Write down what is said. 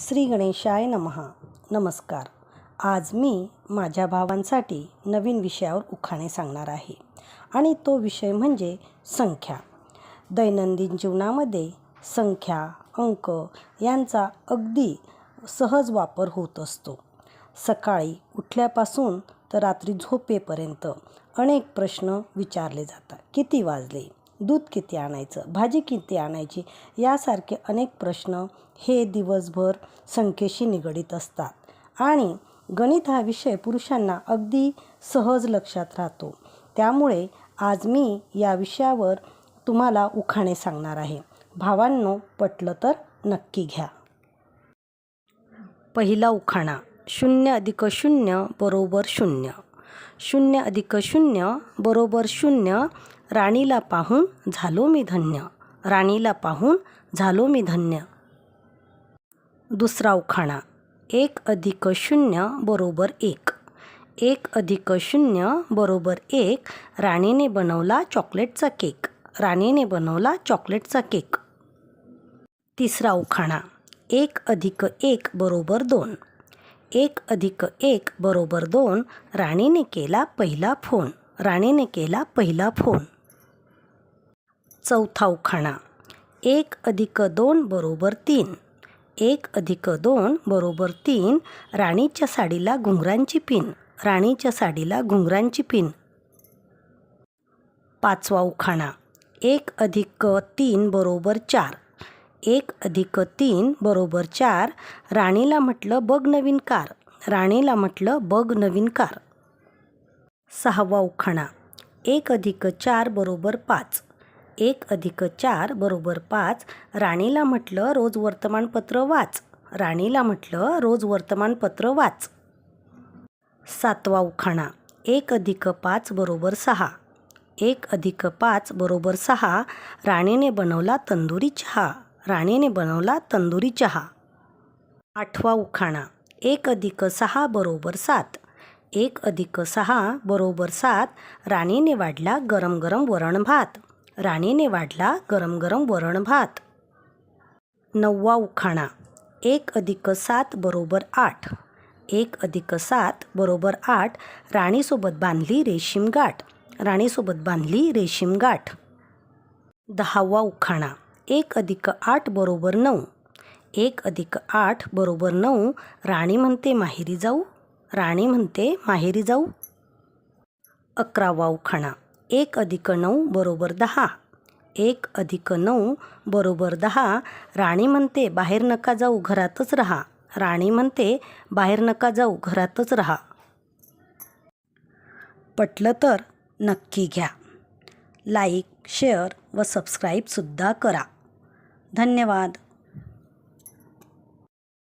श्री गणेशाय नमहा. नमस्कार. आज मी माझ्या भावांसाठी नवीन विषयावर उखाणे सांगणार आहे. आणि तो विषय म्हणजे संख्या. दैनंदिन जीवनामध्ये संख्या अंक यांचा अगदी सहज वापर होत असतो. सकाळी उठल्यापासून तर रात्री झोपेपर्यंत अनेक प्रश्न विचारले जातात. किती वाजले? दूध किती आणायचं भाजी किती आणायची यासारखे अनेक प्रश्न हे दिवसभर संख्येशी निगडीत असतात. आणि गणित हा विषय पुरुषांना अगदी सहज लक्षात राहतो. त्यामुळे आज मी या विषयावर तुम्हाला उखाणे सांगणार आहे. भावांनो पटलं तर नक्की घ्या. पहिला उखाणा शून्य अधिक शून्य बरोबर शून्य. शून्य अधिक शून्य बरोबर शून्य राणीला पाहून झालो मी धन्य. राणीला पाहून झालो मी धन्य. दुसरा उखाणा. एक अधिक शून्य बरोबर एक. एक अधिक शून्य बरोबर एक राणीने बनवला चॉकलेटचा केक. राणीने बनवला चॉकलेटचा केक. तिसरा उखाणा. एक अधिक एक बरोबर दोन. एक अधिक एक बरोबर दोन राणीने केला पहिला फोन. राणीने केला पहिला फोन. चौथा उखाणा एक अधिक दोन बरोबर तीन. एक अधिक दोन बरोबर तीन राणीच्या साडीला घुंगरांची पिन. राणीच्या साडीला घुंगरांची पिन. पाचवा उखाणा. एक अधिक तीन बरोबर चार. एक अधिक तीन बरोबर चार राणीला म्हटलं बघ नवीन कार. राणीला म्हटलं बघ नवीन कार. सहावा उखाणा. एक अधिक चार बरोबर पाच. एक अधिक चार बरोबर पाच. राणीला म्हटलं रोज वर्तमानपत्र वाच. राणीला म्हटलं रोज वर्तमानपत्र वाच. सातवा उखाणा. एक अधिक पाच बरोबर सहा. एक अधिक पाच बरोबर सहा. राणीने बनवला तंदुरी चहा. राणीने बनवला तंदुरी चहा. आठवा उखाणा. एक अधिक सहा बरोबर सात. एक अधिक सहा बरोबर सात. राणीने वाढला गरम गरम वरण भात. राणीने वाढला गरम गरम वरण भात. नववा उखाणा एक अधिक सात बरोबर आठ. एक अधिक सात बरोबर आठ राणीसोबत बांधली रेशीम गाठ. राणीसोबत बांधली रेशीम गाठ. दहावा उखाणा एक अधिक आठ बरोबर नऊ. एक अधिक आठ बरोबर नऊ राणी म्हणते माहेरी जाऊ? राणी म्हणते माहेरी जाऊ? अकरावा उखाणा एक अधिक नऊ बरोबर दहा. एक अधिक नऊ बरोबर दहा. राणी म्हणते बाहेर नका जाऊ घरातच राहा. राणी म्हणते बाहेर नका जाऊ घरातच राहा. पटलं तर नक्की घ्या. लाईक शेअर व सबस्क्राईबसुद्धा करा. धन्यवाद.